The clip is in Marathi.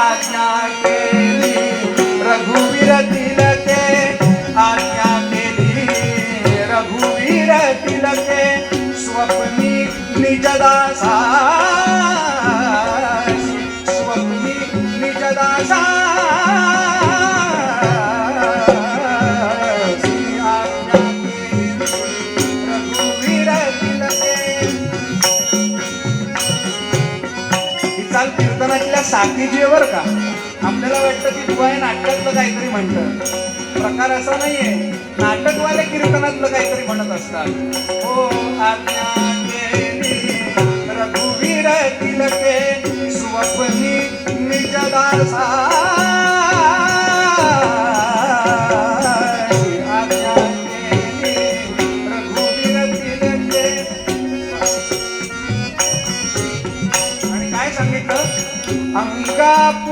आज्ञा केली रघुवीर तिलके आज्ञा केली रघुवीर तिलके स्वप्नी निजदासा स्वप्नी निजदासा आज्ञा केली नाटकातल्या तिलके साथीची बरं का. आपल्याला वाटतं की बुवा हे नाटकातलं काहीतरी म्हणतं. प्रकार असा नाहीये. नाटकवाले कीर्तनातलं काहीतरी म्हणत असतात. हो आज्ञा रघुवीर तिलके स्वप्नी निजदासा ang gapo